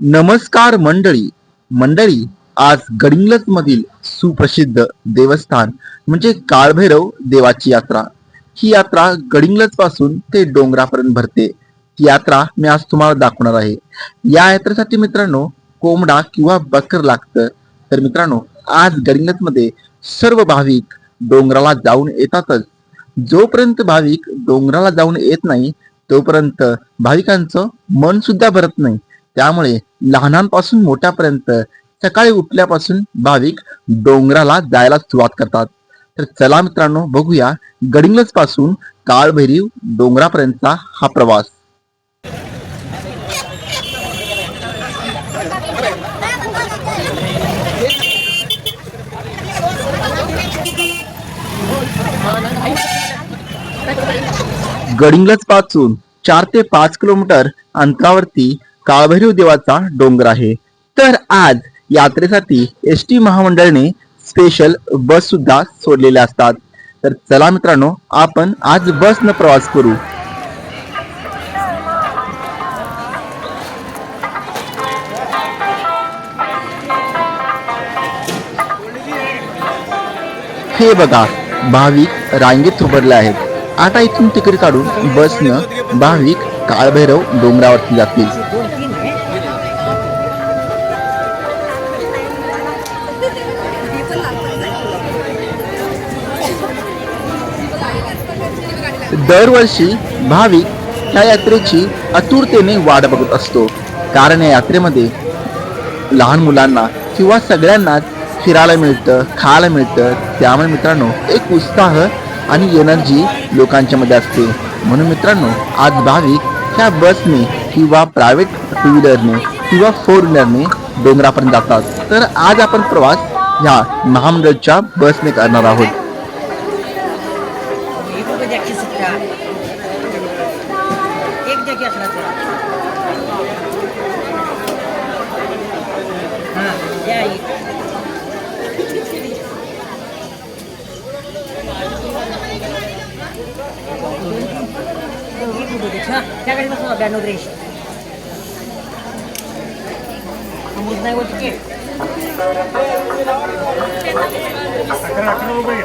नमस्कार मंडळी. मंडळी आज गडिंग्लज मधील सुप्रसिद्ध देवस्थान म्हणजे काळभैरव देवाची यात्रा. ही यात्रा गडिंग्लजपासून ते डोंगरापर्यंत भरते. ती यात्रा मी आज तुम्हाला दाखवणार आहे. या यात्रेसाठी मित्रांनो कोंबडा किंवा बकर लागतं. तर मित्रांनो आज गडिंग्लजमध्ये सर्व भाविक डोंगराला जाऊन येतातच. जोपर्यंत भाविक डोंगराला जाऊन येत नाही तोपर्यंत भाविकांचं मन सुद्धा भरत नाही. त्यामुळे लहानांपासून मोठ्यापर्यंत सकाळी उठल्यापासून भाविक डोंगराला जायला सुरुवात करतात. तर चला मित्रांनो बघूया गडिंगलच पासून काळभैरीव डोंगरापर्यंतचा हा प्रवास. गडिंगलच पासून चार ते पाच किलोमीटर अंतरावरती काळभैरव देवाचा डोंगर आहे. तर आज यात्रेसाठी एस टी महामंडळाने स्पेशल बस सुद्धा सोडलेल्या असतात. तर चला मित्रांनो आपण आज बसनं प्रवास करू. हे बघा भाविक रांगेत उभारले आहेत. आता इथून तिकीट काढून बसनं भाविक काळभैरव डोंगरावरती जातील. दरवर्षी भाविक या यात्रेची आतुरतेने वाट बघत असतो. कारण या यात्रेमध्ये लहान मुलांना किंवा सगळ्यांनाच फिरायला मिळतं खायला मिळतं. त्यामुळे मित्रांनो एक उत्साह आणि एनर्जी लोकांच्या मध्ये असते. म्हणून मित्रांनो आज भाविक ह्या बसने किंवा प्रायव्हेट टू व्हीलरने किंवा फोर व्हीलरने डोंगरापर्यंत जातात. तर आज आपण प्रवास ह्या महामंडळच्या बसने करणार आहोत. Андрійович. А можна його таки? Кракровий.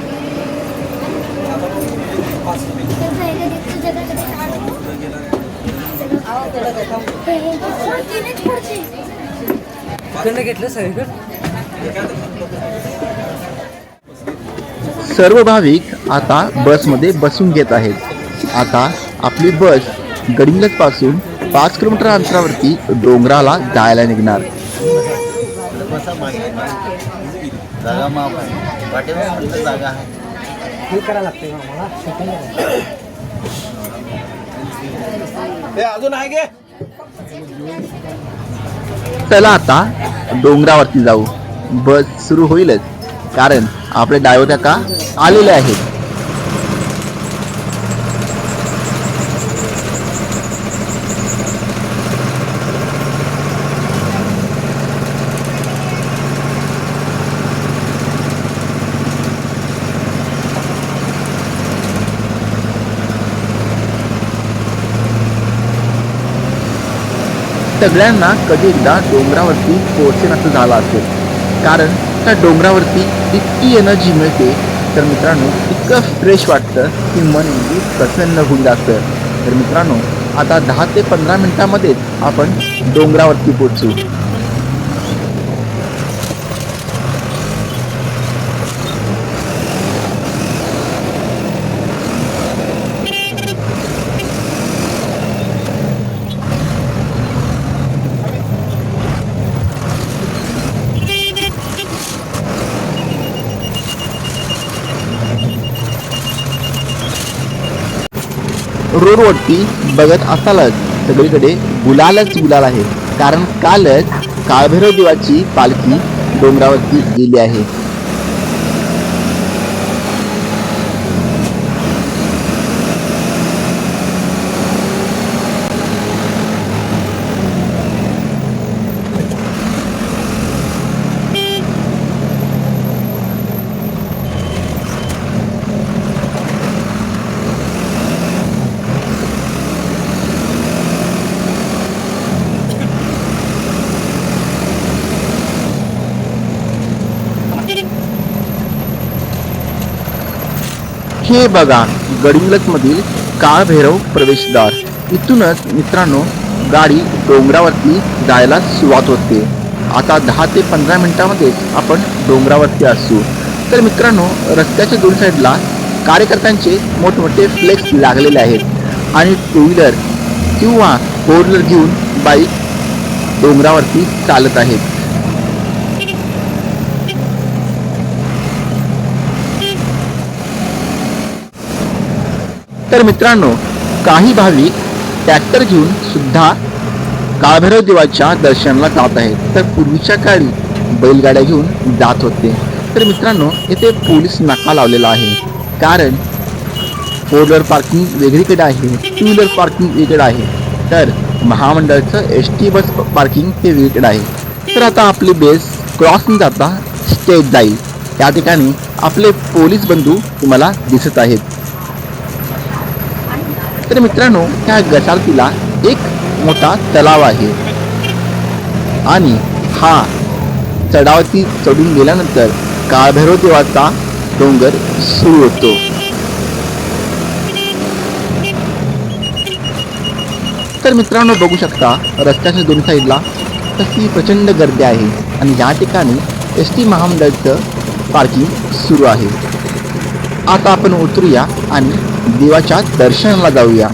घेतलं सर्व भाविक आता बसमध्ये बसून घेत आहेत. आता आपली बस गडिंग्लजपासून पाच किलोमीटर अंतरावरती डोंगराला जायला निघणार. जागा आहे. जागा आहे. हे करायला लागते मला. अजून आहे गे? चला आता डोंगरावरती जाऊ. बस सुरू होईलच. कारण आपले ड्रायव्हर का आलेले आहेत. सगळ्यांना कधी एकदा डोंगरावरती पोहोचेन असं झालं असेल. कारण त्या डोंगरावरती इतकी एनर्जी मिळते तर मित्रांनो इतकं फ्रेश वाटतं की मन अगदी प्रसन्न होऊन जातं. तर मित्रांनो आता दहा ते पंधरा मिनटामध्येच आपण डोंगरावरती पोहोचू. रोडवरती बघत असालच. सगळीकडे गुलालच गुलाल आहे. कारण कालच काळभैरव देवाची पालखी डोंगरावरती गेली आहे. हे बघा गडिंग्लजमधील काळभैरव प्रवेशद्वार. इथूनच मित्रांनो गाडी डोंगरावरती जायला सुरुवात होते. आता दहा ते पंधरा मिनटामध्येच आपण डोंगरावरती असू. तर मित्रांनो रस्त्याच्या दोन साईडला कार्यकर्त्यांचे मोठमोठे फ्लेक्स लागलेले आहेत. आणि टू व्हीलर किंवा फोर व्हीलर घेऊन बाईक डोंगरावरती चालत आहेत. तर मित्रांनो काही भाविक ट्रॅक्टर घेऊन सुद्धा काळभैरव देवाच्या दर्शनाला जात आहेत. तर पूर्वीच्या काळी बैलगाड्या घेऊन जात होते. तर मित्रांनो येथे पोलीस नाका लावलेला आहे. कारण फोर व्हीलर पार्किंग वेगळीकडे आहे टू व्हीलर पार्किंग वेगळं आहे. तर महामंडळाचं एस टी बस पार्किंग हे वेगळं आहे. तर आता आपली बेस क्रॉस न जाता स्टेट जाईल. त्या ठिकाणी आपले पोलीस बंधू तुम्हाला दिसत आहेत. तर मित्रांनो त्या गसारतीला एक मोठा तलाव आहे. आणि हा चढावती चढून गेल्यानंतर काळभैरव देवाचा डोंगर सुरू होतो. तर मित्रांनो बघू शकता रस्त्याच्या दोन्ही साईडला तशी प्रचंड गर्दी आहे. आणि या ठिकाणी एस टी महामंडळचं पार्किंग सुरू आहे. आता आपण उतरूया आणि देवाच्या दर्शनाला जाऊया.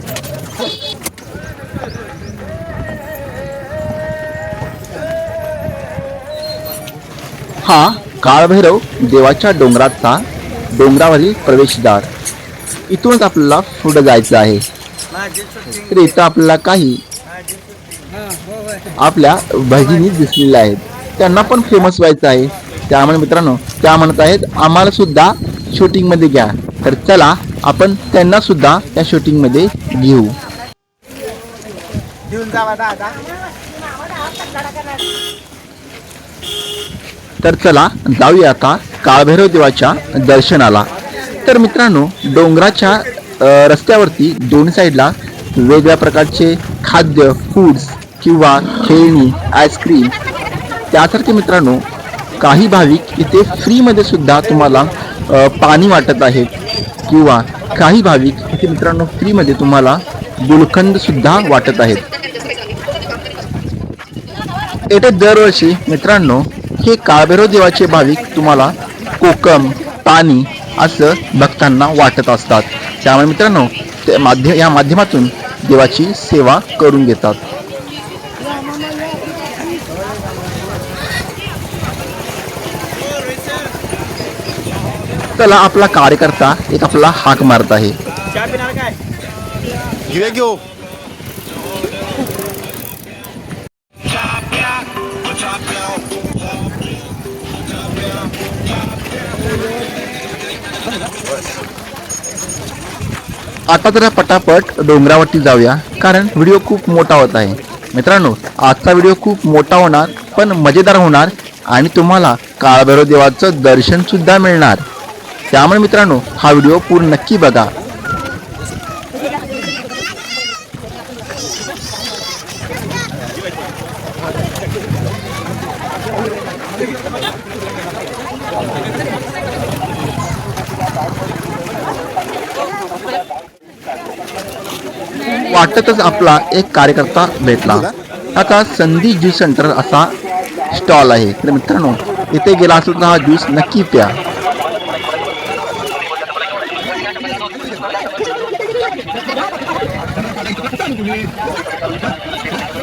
हा काळभैरव देवाच्या डोंगराचा डोंगरावरील प्रवेशद्वार. इथूनच आपल्याला पुढे जायचं आहे. तर इथं आपल्याला काही आपल्या भगिनी दिसलेल्या आहेत. त्यांना पण फेमस व्हायचं आहे. त्यामुळे मित्रांनो त्या म्हणत आहेत आम्हाला सुद्धा शूटिंगमध्ये घ्या. तर चला आपण त्यांना सुद्धा त्या शूटिंगमध्ये घेऊ. घेऊन जावा दादा. तर चला जाऊया आता काळभैरव देवाच्या दर्शनाला. तर मित्रांनो डोंगराच्या रस्त्यावरती दोन्ही साईडला वेगवेगळ्या प्रकारचे खाद्य फूड्स किंवा खेळणी आईस्क्रीम त्यासारखे मित्रांनो काही भाविक इथे फ्रीमध्ये सुद्धा तुम्हाला पाणी वाटत आहेत किंवा काही भाविक इथे मित्रांनो फ्रीमध्ये तुम्हाला गुलखंदसुद्धा वाटत आहेत. येथे दरवर्षी मित्रांनो हे काळभैरव देवाचे भाविक तुम्हाला कोकम पाणी असं भक्तांना वाटत असतात. त्यामुळे मित्रांनो ते माध्य या माध्यमातून देवाची सेवा करून घेतात. चला आपला कार्यकर्ता एक आपला हाक मारत आहे. आता जरा पटापट डोंगरावरती जाऊया कारण व्हिडिओ खूप मोठा होत आहे. मित्रांनो आजचा व्हिडिओ खूप मोठा होणार पण मजेदार होणार आणि तुम्हाला काळभैरव देवाचं दर्शन सुद्धा मिळणार. त्यामुळे मित्रांनो हा व्हिडिओ पूर्ण नक्की बघा. वाटतच आपला एक कार्यकर्ता भेटला. आता संधी ज्यूस सेंटर असा स्टॉल आहे. तर मित्रांनो इथे गेला असेल तर हा ज्यूस नक्की प्या.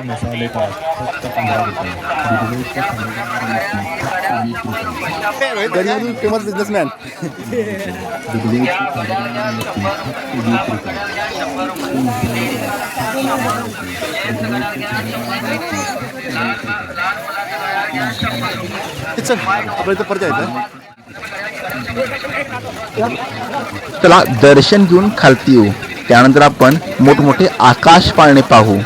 मसाले का फक्त पंधरा रुपये गरीब फेमस बिझनेसमॅन पंधरा चल आपल्या इथं परत यायचं चला दर्शन घेऊन खालती येऊ. त्यानंतर आपण मोठमोठे आकाश पाळणे पाहू.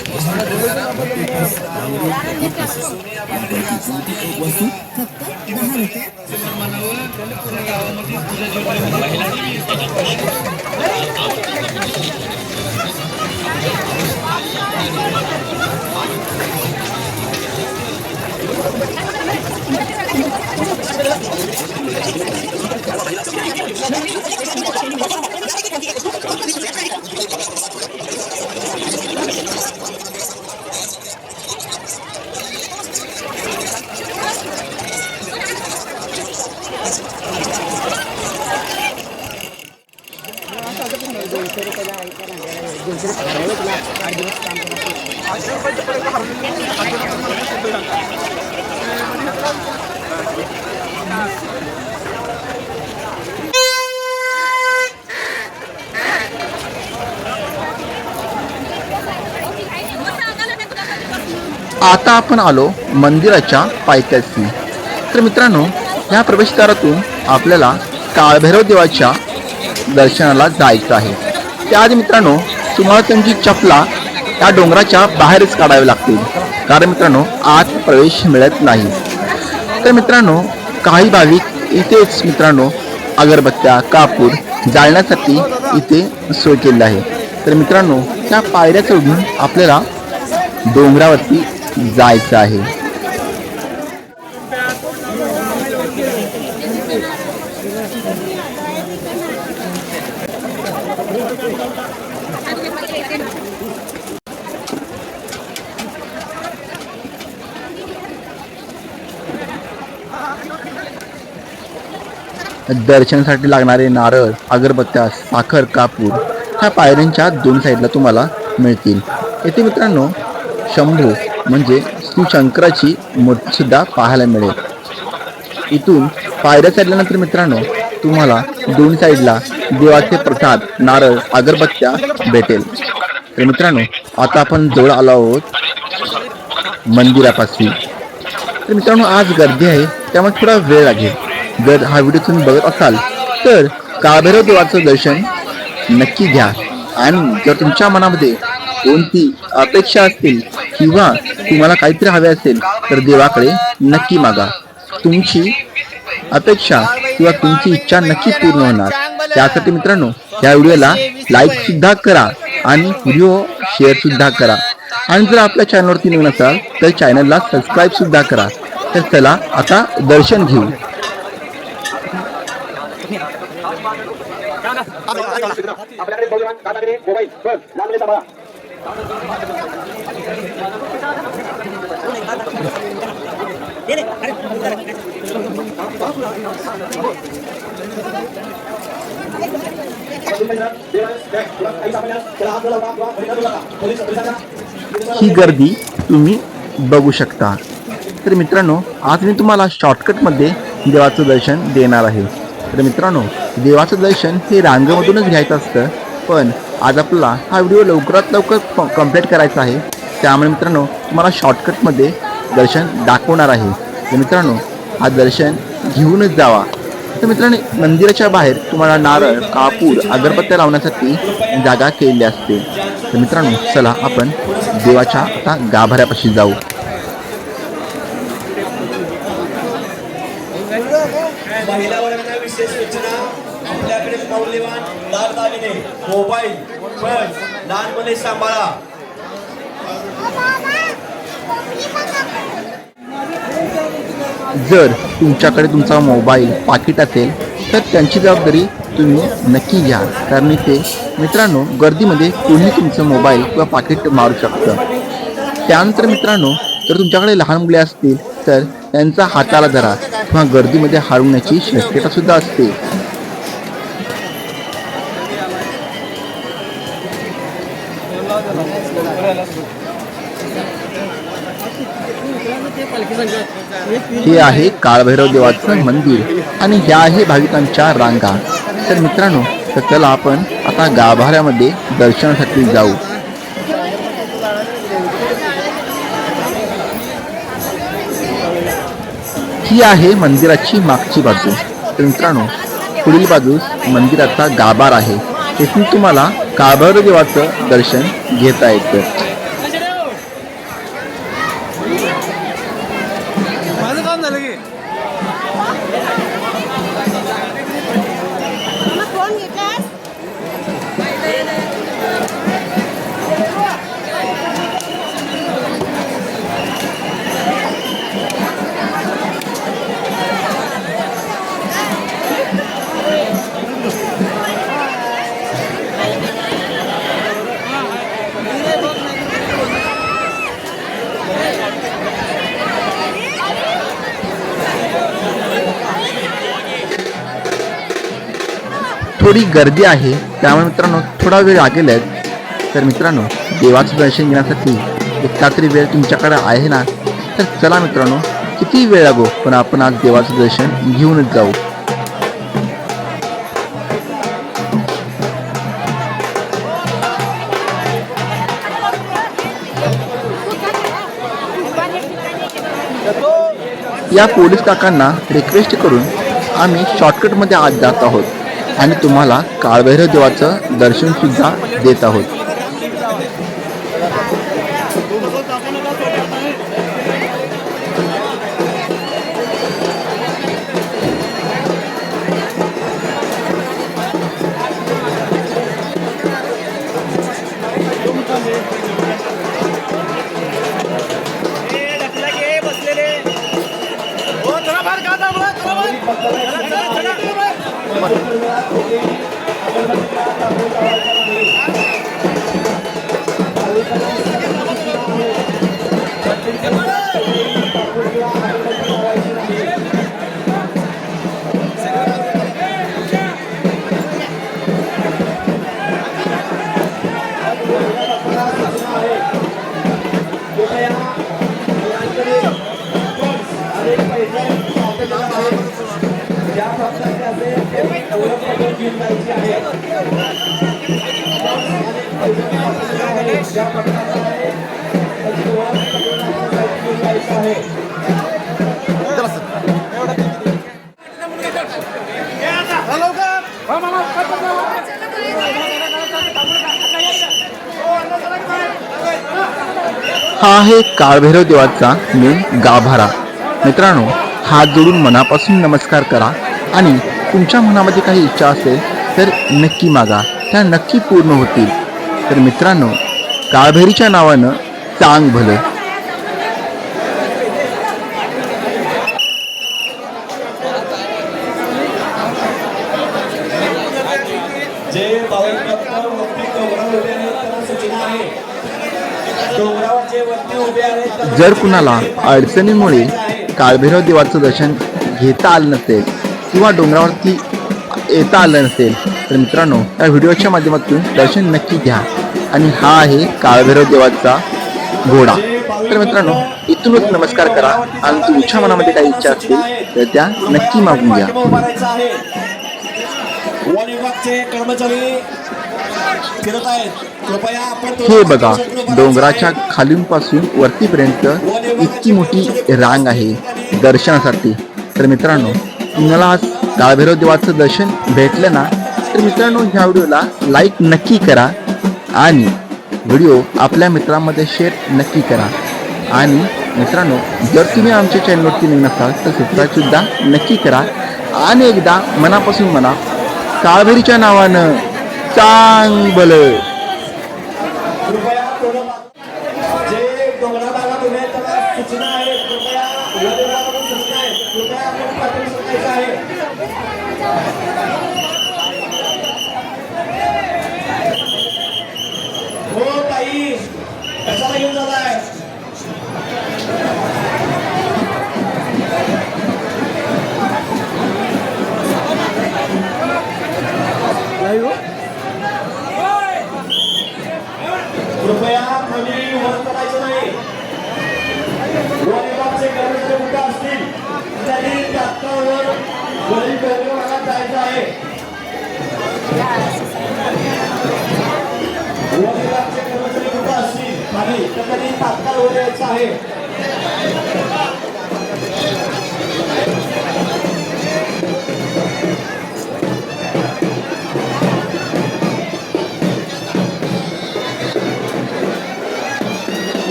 आपल्याला तिकडे भेटायला लागेल मला असं. हेही लोकं मला बोलतात. आता आपण आलो मंदिराच्या पायथ्याशी. तर मित्रांनो या प्रवेशद्वारातून आपल्याला काळभैरव देवाच्या दर्शनाला जायचं आहे. त्याआधी मित्रांनो तुम्हाला त्यांची चपला त्या डोंगराच्या बाहेरच काढावी लागतील. कारण मित्रांनो आत प्रवेश मिळत नाही. तर मित्रांनो काही भाविक इथेच मित्रांनो अगरबत्त्या कापूर जाळण्यासाठी इथे सोय केली आहे. तर मित्रांनो त्या पायऱ्या चढून आपल्याला डोंगरावरती जायचं आहे. दर्शनासाठी लागणारे नारळ अगरबत्त्या साखर कापूर ह्या पायऱ्यांच्या दोन साईडला तुम्हाला मिळतील. येथे मित्रांनो शंभू म्हणजे शिवशंकराची मूर्तीसुद्धा पाहायला मिळेल. इथून पायऱ्या चढल्यानंतर मित्रांनो तुम्हाला दोन साईडला देवाचे प्रसाद नारळ अगरबत्त्या भेटेल. तर मित्रांनो आता आपण जवळ आलो आहोत मंदिरापाशी. तर मित्रांनो आज गर्दी आहे त्यामुळे थोडा वेळ लागेल. जर हा व्हिडिओ तुम्ही बघत असाल तर काळभैरव देवाचं दर्शन नक्की घ्या. आणि जर तुमच्या मनामध्ये कोणती अपेक्षा असतील किंवा तुम्हाला काहीतरी हवे असेल तर देवाकडे नक्की मागा. तुमची अपेक्षा किंवा तुमची इच्छा नक्की पूर्ण होणार. त्यासाठी मित्रांनो या व्हिडिओला लाईक सुद्धा करा आणि व्हिडिओ शेअर सुद्धा करा. आणि जर आपल्या चॅनलवरती नवीन असाल तर चॅनलला सबस्क्राईब सुद्धा करा. तर चला आता दर्शन घेऊ. आपल्याकडे मौल्यवान दादागिरी मोबाईल बस लांबले सांभाळा ही गर्दी तुम्ही बघू शकता. तर मित्रांनो आज मी तुम्हाला शॉर्टकटमध्ये देवाचं दर्शन देणार आहे. तर मित्रांनो देवाचं दर्शन हे रांगेमधूनच घ्यायचं असतं. पण आज आपला हा व्हिडिओ लवकरात लवकर कंप्लीट करायचा आहे. त्यामुळे मित्रांनो तुम्हाला शॉर्टकटमध्ये दर्शन दाखवणार आहे. तर मित्रांनो हा दर्शन घेऊनच जावा. तर मित्रांनो मंदिराच्या बाहेर तुम्हाला नारळ कापूर अगरबत्त्या लावण्यासाठी जागा केलेली असते. तर मित्रांनो चला आपण देवाच्या आता गाभाऱ्यापाशी जाऊ महिला वर्गांना विशेष सूचना आपल्याकडे मौल्यवान दागदागिने मोबाईल पण लहान मुले सांभाळा. जर तुमच्याकडे तुमचा मोबाईल पाकिट असेल तर त्यांची जबाबदारी तुम्ही नक्की घ्या. कारण ते मित्रांनो गर्दीमध्ये कोणी तुमचं मोबाईल किंवा पाकिट मारू शकतं. त्यानंतर मित्रांनो जर तुमच्याकडे लहान मुले असतील तर त्यांचा हाताला धरा किंवा गर्दीमध्ये हरवण्याची शक्यता सुद्धा असते. हे आहे काळभैरव देवाचं मंदिर आणि ह्या आहे भाविकांच्या रांगा. तर मित्रांनो तर चला आपण आता गाभाऱ्यामध्ये दर्शनासाठी जाऊ. ही आहे मंदिराची मागची बाजू. तर मित्रांनो पुढील बाजूस मंदिराचा गाभार आहे. तेथून तुम्हाला काळभैरव देवाचं दर्शन घेता येतं. थोडी गर्दी आहे त्यामुळे मित्रांनो थोडा वेळ लागेल तर मित्रांनो देवाचं दर्शन घेण्यासाठी एक रात्री वेळ तुमच्याकडे आहे ना? तर चला मित्रांनो किती वेळ लागो? पण आपण आज देवाचं दर्शन घेऊनच जाऊ. या पोलीस काकांना रिक्वेस्ट करून आम्ही शॉर्टकटमध्ये आज जात आहोत. आणि तुम्हाला काळभैरव देवाचं दर्शन सुद्धा देत आहोत. हा आहे काळभैरव देवाचा मेन गाभारा. मित्रांनो हात जोडून मनापासून नमस्कार करा. आणि तुमच्या मनामध्ये काही इच्छा असेल तर नक्की मागा. त्या नक्की पूर्ण होतील. तर मित्रांनो काळभैरीच्या नावानं चांग भलं जे भाविक भक्त वरती डोंगरावर उभे आहेत त्यांना सूचना आहे डोंगरावर जे वरती उभे आहेत त्यांना जर कुणाला अडचणीमुळे काळभैरव देवाचं दर्शन घेता आलं नसेल किंवा डोंगरावरती येता आलं नसेल तर मित्रांनो या व्हिडिओच्या माध्यमातून दर्शन नक्की घ्या. आणि हा आहे काळभैरव देवाचा घोडा. तर मित्रांनो इथूनच नमस्कार करा. आणि तुमच्या मनामध्ये काही इच्छा असतील तर त्या नक्की मागून घ्या. कर्मचारी थोडं हे बघा डोंगराच्या आहे. खालूनपासून वरतीपर्यंत इतकी मोठी रांग आहे दर्शनासाठी. तर मित्रांनो तुम्हाला आज काळभैरव देवाचं दर्शन भेटलं ना तर मित्रांनो ह्या व्हिडिओला लाईक नक्की करा आणि व्हिडिओ आपल्या मित्रांमध्ये शेअर नक्की करा. आणि मित्रांनो जर तुम्ही आमच्या चॅनलवरती नवीन असाल तर सबस्क्राईब सुद्धा नक्की करा. आणि एकदा मनापासून म्हणा काळभैरीच्या नावानं चांग भलं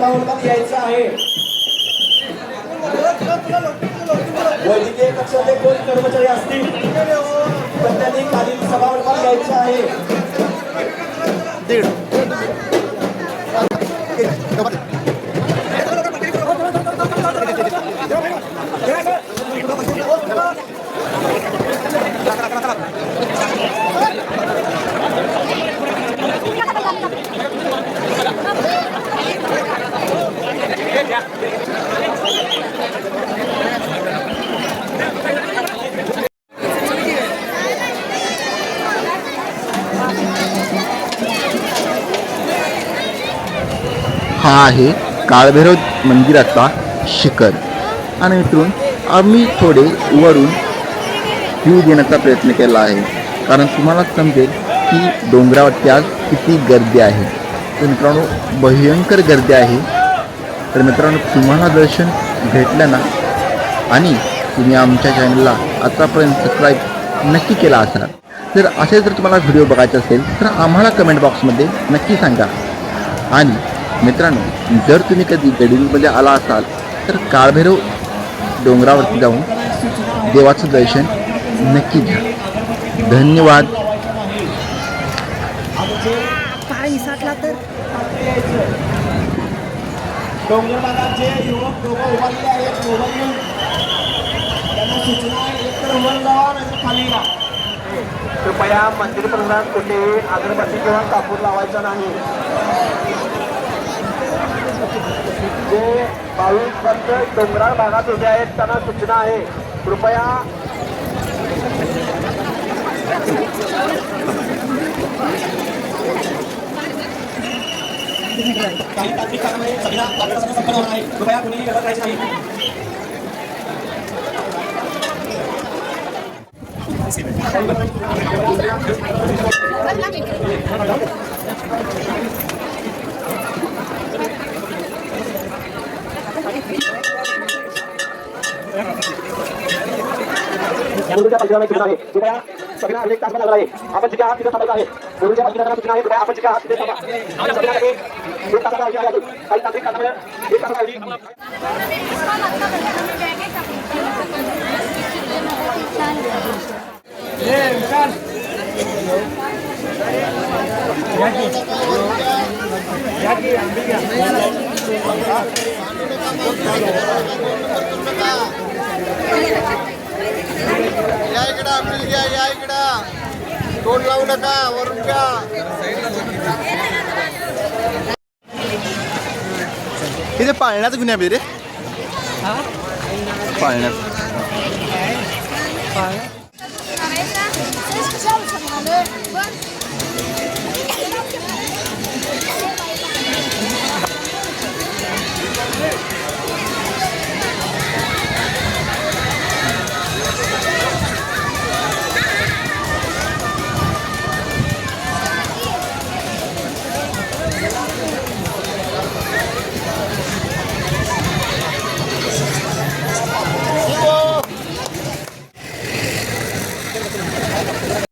सभागृहात यायचं आहे वैद्यकीय कक्षाचे कोण कर्मचारी असतील? तर त्यांनी खालील सभागृहात यायचं आहे. हा आहे काळभैरव मंदिराचा शिखर. आणि मित्रून आम्ही थोडे वरून व्ह्यू देण्याचा प्रयत्न केला आहे. कारण तुम्हाला समजेल की डोंगरावरती आज किती गर्दी आहे. तर मित्रांनो भयंकर गर्दी आहे. तर मित्रांनो तुम्हाला दर्शन भेटलं ना आणि तुम्ही आमच्या चॅनलला आतापर्यंत सबस्क्राईब नक्की केला असाल. तर असे जर तुम्हाला व्हिडिओ बघायचे असेल तर आम्हाला कमेंट बॉक्समध्ये नक्की सांगा. आणि मित्रांनो जर तुम्ही कधी गडिंगमध्ये आला असाल तर काळभैरव डोंगरावरती जाऊन देवाचं दर्शन नक्की घ्या. धन्यवाद पाय साठला तर डोंगर भागात जे युवक दोघं उभारलेले आहेत मोबाईल घेऊन. त्यांना सूचना आहे वर लावा नाही खाली या. कृपया मंदिर प्रधान कुठे अगरबत्ती किंवा कापूर लावायचा नाही. जे भाविक भक्त डोंगराळ भागात उभे आहेत त्यांना सूचना आहे. कृपया मुंबईच्या पंचनामे आहे. कृपया सगळ्या अनेक तास लागला आहे. आपण जिथे आहात तिथे थांबायचं आहे. मुरुडच्या पालखीला सूचना आहे कृपया आपण जिथे आहात तिथे थांबा आणि सगळ्यांना एक एक तासाचा अवधी आहे अजून. काही तांत्रिक कारणामुळे एक तासाचा अवधी या इकडं आपली घ्या या इकडं तोंड लावू नका वरून घ्या. इथे पाळण्याचं गुन्हे आपले रे. पाळण्यात